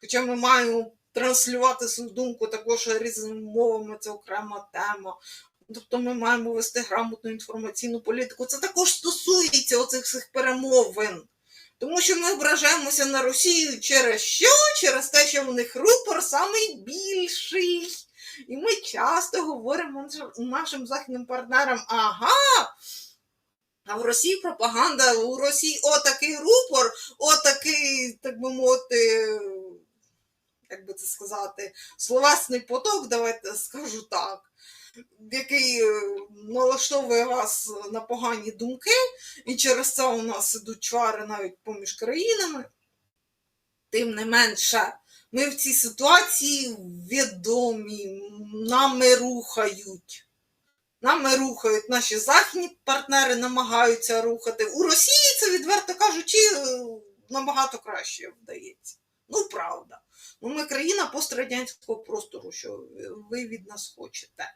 Хоча ми маємо транслювати свою думку також різними мовами, це окрема тема. Тобто ми маємо вести грамотну інформаційну політику. Це також стосується оцих всіх перемовин. Тому що ми ображаємося на Росію через що? Через те, що в них рупор найбільший. І ми часто говоримо нашим- західним партнерам: ага, а в Росії пропаганда, у Росії отакий рупор, отакий, так би мовити, як би це сказати, словесний поток, давайте скажу так, який е, налаштовує вас на погані думки, і через це у нас ідуть чвари навіть поміж країнами. Тим не менше, ми в цій ситуації відомі, нами рухають. Нами рухають наші західні партнери, намагаються рухати. У Росії це, відверто кажучи, е, набагато краще вдається. Ну. Ми країна пострадянського простору, що ви від нас хочете.